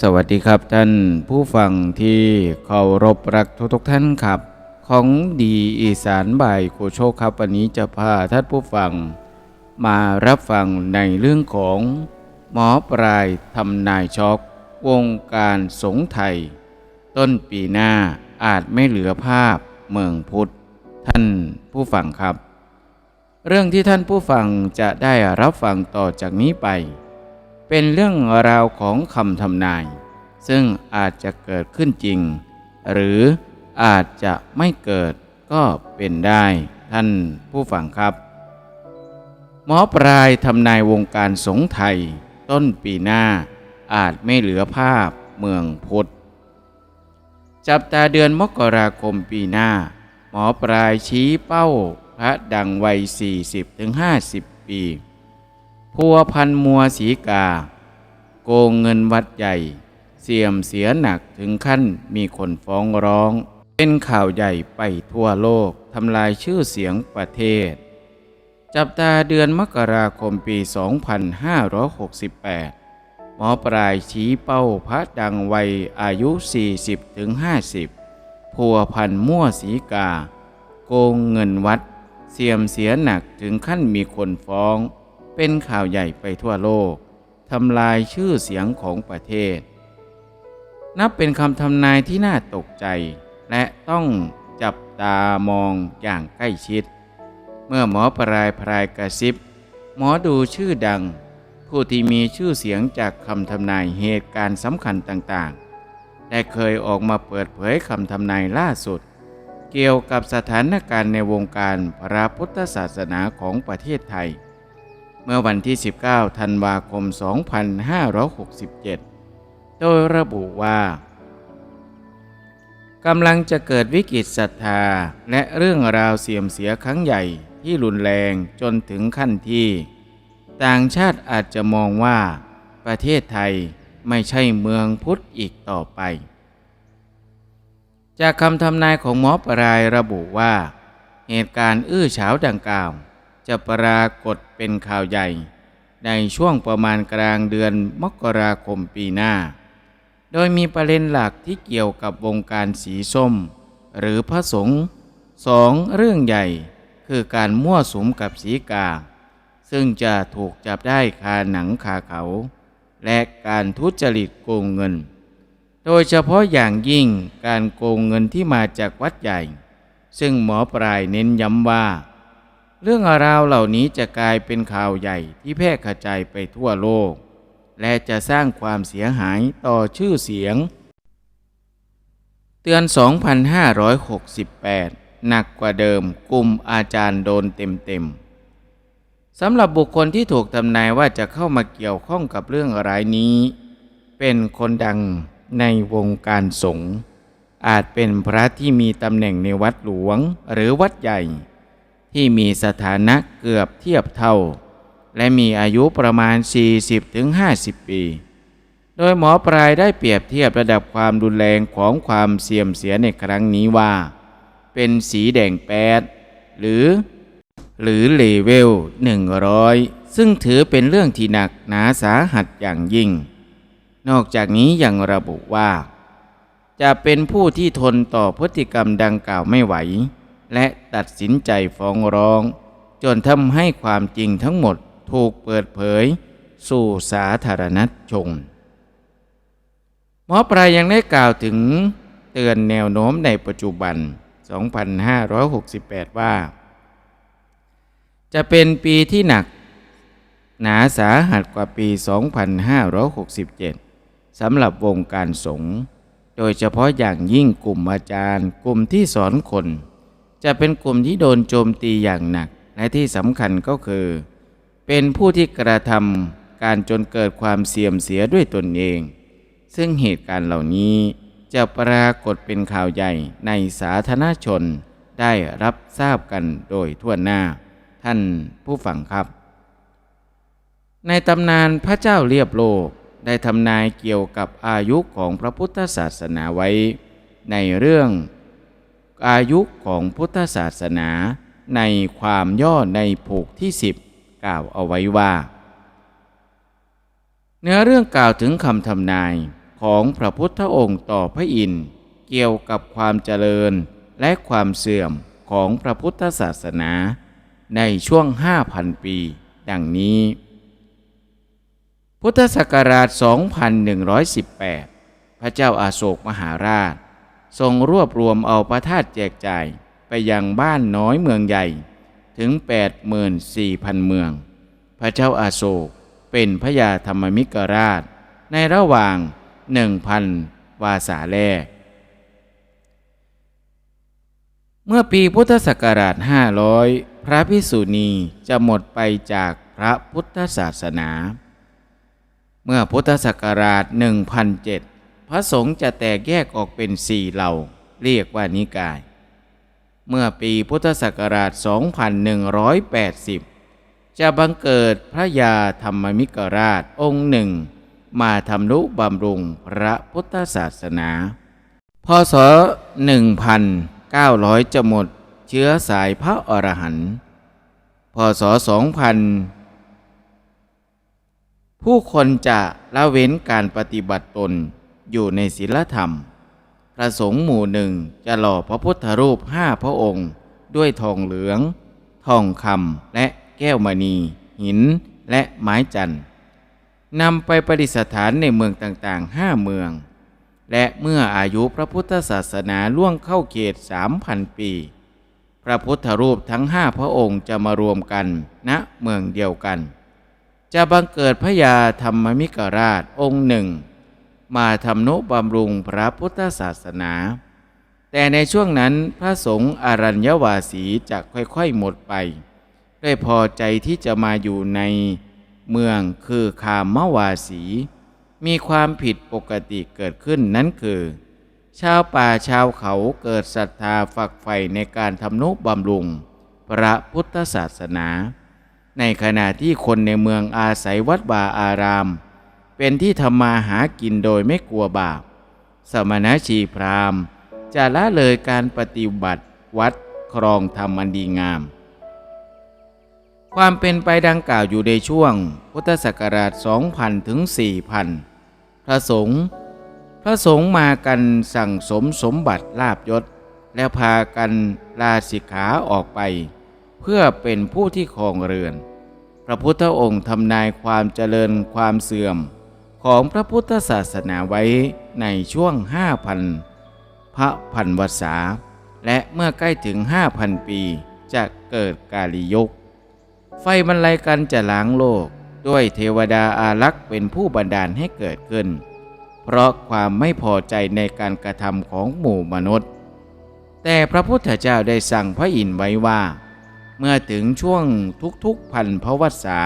สวัสดีครับท่านผู้ฟังที่เคารพรักทุกทุกท่านครับ ของดีอีสานบ่ายโคโชคครับวันนี้จะพาท่านผู้ฟัง มารับฟังในเรื่องของหมอปลายทำนายช็อก วงการสงไทย ต้นปีหน้าอาจไม่เหลือภาพเมืองพุทธ ท่านผู้ฟังครับ เรื่องที่ท่านผู้ฟังจะได้รับฟังต่อจากนี้ไป เป็นเรื่องราวของคำทำนาย ซึ่งอาจจะเกิดขึ้นจริง หรืออาจจะไม่เกิดก็เป็นได้ท่านผู้ฟังครับ หมอปลายทำนายวงการสงฆ์ไทย ต้นปีหน้าอาจไม่เหลือภาพเมืองพุทธจับตาเดือนมกราคมปีหน้า หมอปลายชี้เป้าพระดังวัย 40-50 ปี พัวพันมัวสีกา โกงเงินวัดใหญ่ เสี่ยมเสียหนักถึงขั้นมีคนฟ้องร้อง เป็นข่าวใหญ่ไปทั่วโลกทำลายชื่อเสียงประเทศ จับตาเดือนมกราคมปี 2568 หมอปลายชี้เป้าพระดังวัยอายุ 40-50 พัวพันมั่วสีกา โกงเงินวัด เสี่ยมเสียหนักถึงขั้นมีคนฟ้อง เป็นข่าวใหญ่ไปทั่วโลกทำลายชื่อเสียงของประเทศ นับเป็นคำทำนายที่น่าตกใจ และต้องจับตามองอย่างใกล้ชิด เมื่อหมอปลายพรายกระซิบ หมอดูชื่อดัง ผู้ที่มีชื่อเสียงจากคำทำนายเหตุการณ์สำคัญต่างๆ ได้เคยออกมาเปิดเผยคำทำนายล่าสุด เกี่ยวกับสถานการณ์ในวงการพระพุทธศาสนาของประเทศไทย เมื่อวันที่ 19 ธันวาคม 2567 โดยระบุว่ากำลังจะเกิดวิกฤตศรัทธาและเรื่องราวเสียมเสียครั้งใหญ่ที่รุนแรงจนถึงขั้นที่ ต่างชาติอาจจะมองว่า ประเทศไทยไม่ใช่เมืองพุทธอีกต่อไป จากคำทำนายของหมอปลายระบุว่า เหตุการณ์อื้อฉาวดังกล่าว จะปรากฏเป็นข่าวใหญ่ ในช่วงประมาณกลางเดือนมกราคมปีหน้า โดยมีประเด็นหลักที่เกี่ยวกับวงการสีส้ม หรือพระสงฆ์สองเรื่องใหญ่ คือการมั่วสุมกับสีกา ซึ่งจะถูกจับได้คาหนังคาเขา และการทุจริตโกงเงิน โดยเฉพาะอย่างยิ่งการโกงเงินที่มาจากวัดใหญ่ ซึ่งหมอปลายเน้นย้ำว่า เรื่องราวเหล่านี้จะกลายเป็นข่าวใหญ่ที่แพร่กระจายไปทั่วโลก และจะสร้างความเสียหายต่อชื่อเสียง เตือน 2,568 หนักกว่าเดิมกลุ่มอาจารย์โดนเต็มๆสำหรับบุคคลที่ถูกทำนายว่าจะเข้ามาเกี่ยวข้องกับเรื่องรายนี้ เป็นคนดังในวงการสงฆ์อาจเป็นพระที่มีตำแหน่งในวัดหลวงหรือวัดใหญ่ ที่มีสถานะเกือบเทียบเท่า และมีอายุประมาณ 40-50 ปี โดยหมอปลายได้เปรียบเทียบระดับความรุนแรงของความเสื่อมเสียในครั้งนี้ว่า เป็นสีแดงแปดหรือ หรือเลเวล 100 ซึ่งถือเป็นเรื่องที่หนักหนาสาหัสอย่างยิ่ง นอกจากนี้ยังระบุว่า จะเป็นผู้ที่ทนต่อพฤติกรรมดังกล่าวไม่ไหว และตัดสินใจฟ้องร้อง จนทำให้ความจริงทั้งหมดถูกเปิดเผย สู่สาธารณชนหมอปลายยังได้กล่าวถึงเตือนแนวโน้มในปัจจุบัน 2568 ว่า จะเป็นปีที่หนัก หนาสาหัสกว่าปี 2567 สำหรับวงการสงฆ์โดยเฉพาะอย่างยิ่งกลุ่มอาจารย์ กลุ่มที่สอนคน จะเป็นกลุ่มที่โดนโจมตีอย่างหนัก และที่สำคัญก็คือ เป็นผู้ที่กระทำการจนเกิดความเสียมเสียด้วยตนเอง ซึ่งเหตุการณ์เหล่านี้จะปรากฏเป็นข่าวใหญ่ในสาธารณชนได้รับทราบกันโดยทั่วหน้า ท่านผู้ฟังครับ ในตำนานพระเจ้าเรียบโลกได้ทำนายเกี่ยวกับอายุของพระพุทธศาสนาไว้ ในเรื่อง อายุของพุทธศาสนาในความย่อในผูกที่สิบกล่าวเอาไว้ว่า เนื้อเรื่องกล่าวถึงคำทำนายขของพระพุทธองค์ต่อพระอินทร์เกี่ยวกับความเจริญและความเสื่อมของพระพุทธศาสนาในช่วง 5,000 ปี ดังนี้ พุทธศักราช 2118 พระเจ้าอาโศกมหาราช ทรงรวบรวมเอาประทาตุแจกจ่ายไปยังบ้านน้อยเมืองใหญ่ถึง 84,000 เมือง พระเจ้าอาโศกเป็นพระยาธรรมมิกราช ในระหว่าง 1,000 วาสาแรก เมื่อปีพุทธศักราช 500 พระพิสุณีจะหมดไปจากพระพุทธศาสนา เมื่อพุทธศักราช 1007พ ระสงฆ์จะแตกแยกออกเป็นสี่เหล่า เรียกว่านิกาย เมื่อปีพุทธศักราช 2180 จะบังเกิดพระยาธรรมมิกราชองค์หนึ่ง มาทำนุบำรุงพระพุทธศาสนา พศ 1,900 จะหมดเชื้อสายพระอรหันต์พศ 2000 ผู้คนจะละเว้นการปฏิบัติตน อยู่ในศีลธรรมพระสงฆ์หมู่หนึ่งจะหล่อพระพุทธรูปห้าพระองค์ ด้วยทองเหลือง ทองคำและแก้วมณี หินและไม้จันทร์นำไปประดิษฐานในเมืองต่างๆห้าเมือง และเมื่ออายุพระพุทธศาสนาล่วงเข้าเขตสามพันปี พระพุทธรูปทั้งห้าพระองค์จะมารวมกันณเมืองเดียวกัน จะบังเกิดพระยาธรรมมิกราชองค์หนึ่ง มาทำนุบำรุงพระพุทธศาสนา แต่ในช่วงนั้นพระสงฆ์อารัญญวาสีจะค่อยๆหมดไปด้วยพอใจที่จะมาอยู่ในเมืองคือคามวาสี มีความผิดปกติเกิดขึ้นนั้นคือ ชาวป่าชาวเขาเกิดศรัทธาฝักใฝ่ในการทำนุบำรุง พระพุทธศาสนา ในขณะที่คนในเมืองอาศัยวัดบาอาราม เป็นที่ทำมาหากินโดยไม่กลัวบาป สมณชีพราหมณ์ จะละเลยการปฏิบัติวัดครองธรรมอันดีงาม ความเป็นไปดังกล่าวอยู่ในช่วง พุทธศักราช 2000 ถึง 4,000 พระสงฆ์พระสงฆ์มากันสั่งสมสมบัติลาบยศ แล้วพากันลาสิกขาออกไป เพื่อเป็นผู้ที่ครองเรือน พระพุทธองค์ทำนายความเจริญความเสื่อม ของพระพุทธศาสนาไว้ในช่วง 5,000 พระพันวษา และเมื่อใกล้ถึง 5,000 ปีจะเกิดกาลียุคไฟบรรลัยกันจะล้างโลก ด้วยเทวดาอารักษ์เป็นผู้บันดาลให้เกิดขึ้น เพราะความไม่พอใจในการกระทำของหมู่มนุษย์ แต่พระพุทธเจ้าได้สั่งพระอินทร์ไว้ว่า เมื่อถึงช่วงทุกๆพันพระวัษา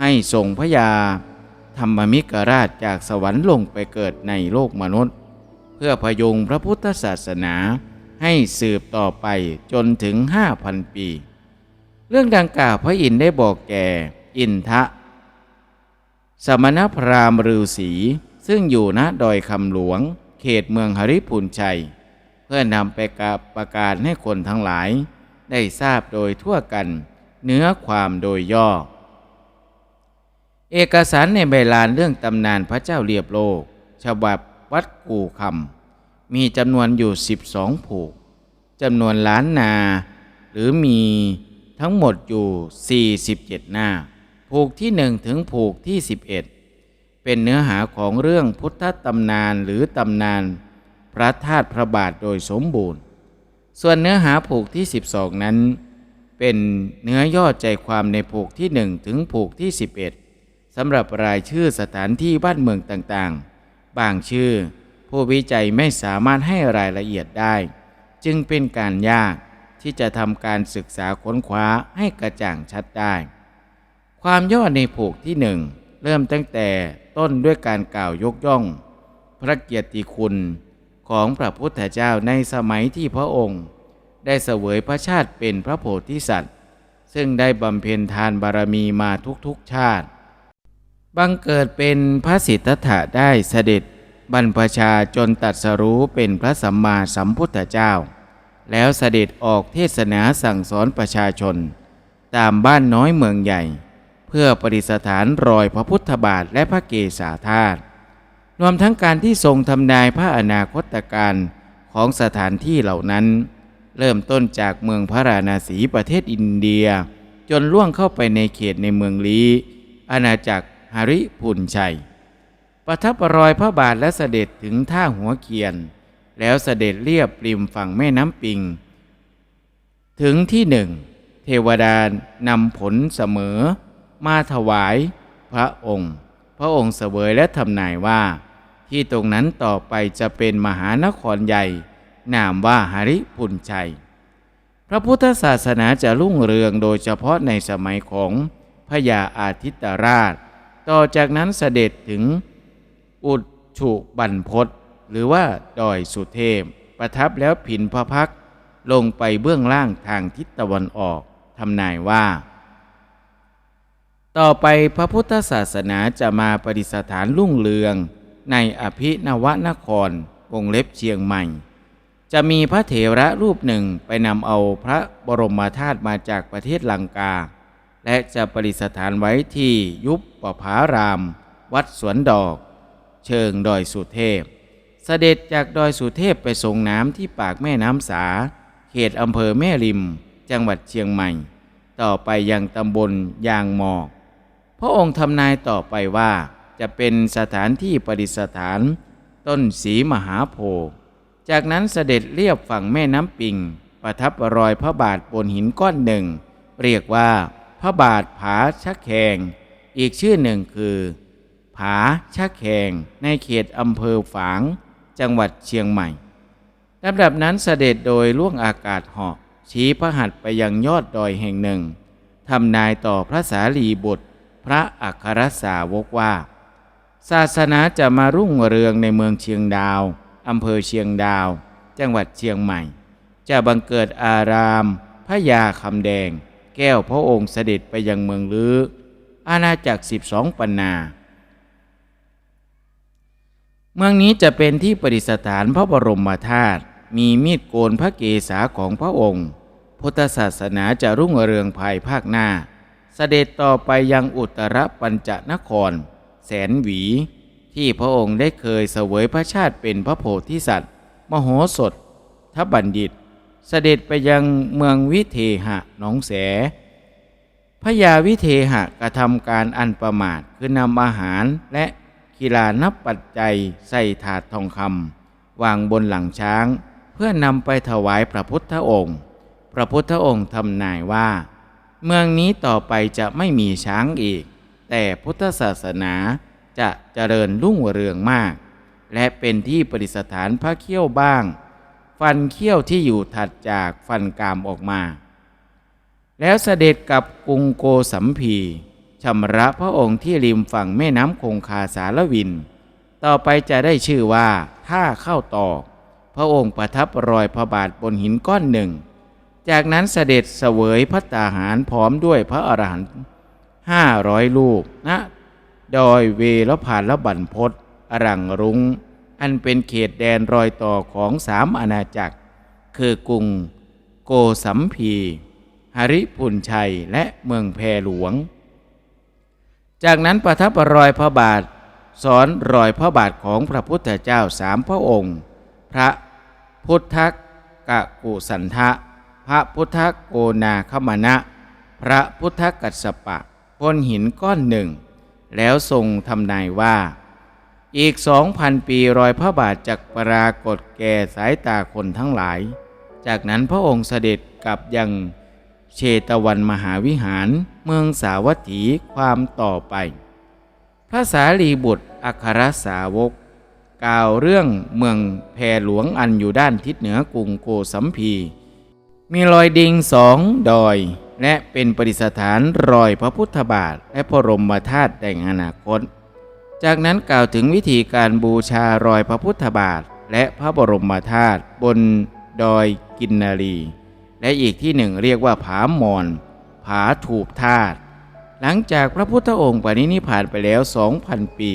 ให้ส่งพระยา ธรรมมิกราชจากสวรรค์ลงไปเกิดในโลกมนุษย์ เพื่อพยุงพระพุทธศาสนาให้สืบต่อไปจนถึงห้าพันปี เรื่องดังกล่าวพระอินทร์ได้บอกแก่ อินทะ สมณพราหมณ์ฤาษีซึ่งอยู่ณดอยคำหลวง เขตเมืองหริพูนชัย เพื่อนำไปกาประกาศให้คนทั้งหลาย ได้ทราบโดยทั่วกัน เนื้อความโดยย่อ เอกสารในใบลานเรื่องตำนานพระเจ้าเรียบโลก ฉบับวัดกู่คำมีจำนวนอยู่ 12 ผูกจำนวนล้านนา หรือมีทั้งหมดอยู่ 47 หน้า ผูกที่ 1 ถึงผูกที่ 11 เป็นเนื้อหาของเรื่องพุทธตำนานหรือตำนานพระธาตุพระบาทโดยสมบูรณ์ ส่วนเนื้อหาผูกที่ 12 นั้น เป็นเนื้อย่อใจความในผูกที่ 1 ถึงผูกที่ 11 สำหรับรายชื่อสถานที่บ้านเมืองต่างๆ บางชื่อ ผู้วิจัยไม่สามารถให้รายละเอียดได้ จึงเป็นการยากที่จะทำการศึกษาค้นคว้าให้กระจ่างชัดได้ ความย่อในผูกที่หนึ่งเริ่มตั้งแต่ต้นด้วยการกล่าวยกย่อง พระเกียรติคุณของพระพุทธเจ้าในสมัยที่พระองค์ ได้เสวยพระชาติเป็นพระโพธิสัตว์ ซึ่งได้บำเพ็ญทานบารมีมาทุกๆชาติ บังเกิดเป็นพระสิทธัตถะได้เสด็จบรรพชาจนตัดสรู้เป็นพระสัมมาสัมพุทธเจ้า แล้วเสด็จออกเทศนาสั่งสอนประชาชน ตามบ้านน้อยเมืองใหญ่ เพื่อประดิษฐานรอยพระพุทธบาทและพระเกศาธาตุรวมทั้งการที่ทรงทำนายพระอนาคตการของสถานที่เหล่านั้น เริ่มต้นจากเมืองพระราณสีประเทศอินเดีย จนล่วงเข้าไปในเขตในเมืองลีอาณาจักร หริพุนชัย ประทับรอยพระบาทและเสด็จถึงท่าหัวเขียน แล้วเสด็จเรียบริมฝั่งแม่น้ำปิง ถึงที่หนึ่ง เทวดานำผลเสมอ มาถวายพระองค์ พระองค์เสวยและทำนายว่า ที่ตรงนั้นต่อไปจะเป็นมหานครใหญ่ นามว่าหริพุนชัย พระพุทธศาสนาจะรุ่งเรืองโดยเฉพาะในสมัยของพญาอาทิตยราช ต่อจากนั้นเสด็จถึงอุดฉุบันพศหรือว่าดอยสุเทพ ประทับแล้วผินพระพักลงไปเบื้องล่างทางทิศตะวันออกทำนายว่า ต่อไปพระพุทธศาสนาจะมาประดิษฐานรุ่งเรือง ในอภินวนครวงเล็บเชียงใหม่ จะมีพระเถระรูปหนึ่งไปนำเอาพระบรมธาตุมาจากประเทศลังกา และจะประดิษฐานไว้ที่ยุบปภาราม วัดสวนดอก เชิงดอยสุเทพ เสด็จจากดอยสุเทพไปส่งน้ำที่ปากแม่น้ำสา เขตอำเภอแม่ริม จังหวัดเชียงใหม่ ต่อไปยังตำบลยางหมอก พระองค์ทำนายต่อไปว่า จะเป็นสถานที่ประดิษฐาน ต้นสีมหาโพธิ์จากนั้นเสด็จเรียบฝั่งแม่น้ำปิง ประทับรอยพระบาทบนหินก้อนหนึ่งเรียกว่า พระบาทผาชักแขง อีกชื่อหนึ่งคือ ผาชักแขงในเขตอำเภอฝาง จังหวัดเชียงใหม่ลำดับนั้นเสด็จโดยล่วงอากาศเหาะชี้พระหัตถ์ไปยังยอดดอยแห่งหนึ่งทำนายต่อพระสารีบุตร พระอัครสาวกว่า ศาสนาจะมารุ่งเรืองในเมืองเชียงดาวอำเภอเชียงดาว จังหวัดเชียงใหม่ จะบังเกิดอารามพระยาคำแดง แก้วพระองค์เสด็จไปยังเมืองลือ อาณาจักรสิบสองปันนา เมืองนี้จะเป็นที่ประดิษฐานพระบรมธาตุมีมีดโกนพระเกศาของพระองค์ พุทธศาสนาจะรุ่งเรืองภายภาคหน้า เสด็จต่อไปยังอุตรปัญจนคร แสนหวี ที่พระองค์ได้เคยเสวยพระชาติเป็นพระโพธิสัตว์ มโหสถทบัณฑิต เสด็จไปยังเมืองวิเทหะหนองแส พระยาวิเทหะกระทำการอันประมาทคือนำอาหารและกีฬานับปัจจัยใส่ถาดทองคำวางบนหลังช้าง เพื่อนำไปถวายพระพุทธองค์ พระพุทธองค์ทำนายว่า เมืองนี้ต่อไปจะไม่มีช้างอีก แต่พุทธศาสนาจะเจริญรุ่งเรืองมาก และเป็นที่ประดิษฐานพระเขี้ยวบ้าง ฟันเขี้ยวที่อยู่ถัดจากฟันกรามออกมา แล้วเสด็จกับกรุงโกสัมพีชำระพระองค์ที่ริมฝั่งแม่น้ำคงคาสารวิน ต่อไปจะได้ชื่อว่าท่าเข้าตอกพระองค์ประทับรอยพระบาทบนหินก้อนหนึ่ง จากนั้นเสด็จเสวยพระตาหารพร้อมด้วยพระอรหันต์ห้าร้อยลูกณดอยเวรพานละบันพศอรังรุง้ง อันเป็นเขตแดนรอยต่อของสามอาณาจักร คือกรุง โกสัมพีหริพุนชัยและเมืองแพหลวง จากนั้นประทับรอยพระบาท สอนรอยพระบาทของพระพุทธเจ้าสามพระองค์ พระพุทธกะกุสันทะ พระพุทธโกนาคมณะ พระพุทธกัสสปะบนหินก้อนหนึ่ง แล้วทรงทำนายว่า อีกสองพันปีรอยพระบาทจักปรากฏแก่สายตาคนทั้งหลาย จากนั้นพระองค์เสด็จกลับยังเชตวันมหาวิหารเมืองสาวัตถีความต่อไป พระสารีบุตรอัครสาวก กล่าวเรื่องเมืองแพหลวงอันอยู่ด้านทิศเหนือกรุงโกสัมพี มีรอยดิงสองดอย และเป็นประดิษฐานรอยพระพุทธบาทและพระบรมธาตุแห่งอนาคต จากนั้นกล่าวถึงวิธีการบูชารอยพระพุทธบาท และพระบรมธาตุบนดอยกินนารี และอีกที่หนึ่งเรียกว่าผามอน ผาถูกธาตุหลังจากพระพุทธองค์ปณินิพานไปแล้วสองพันปี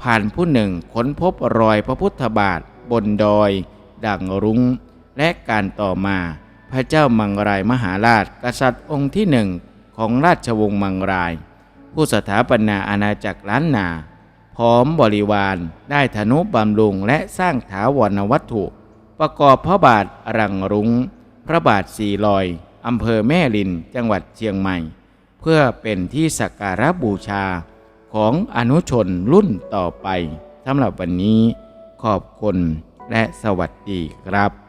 ผ่านผู้หนึ่งค้นพบรอยพระพุทธบาท บนดอย ดังรุง้ง และการต่อมา พระเจ้ามังรายมหาราช กษัตริย์องค์ที่หนึ่งของราชวงศ์มังราย ผู้สถาปนาอาณาจักรล้านนา พร้อมบริวาร ได้ธนุบำรุงและสร้างถาวรวัตถุ ประกอบพระบาทรังรุง้ง พระบาทสีลอยอำเภอแม่รินจังหวัดเชียงใหม่ เพื่อเป็นที่สักการะบูชาของอนุชนรุ่นต่อไปสำหรับวันนี้ขอบคุณและสวัสดีครับ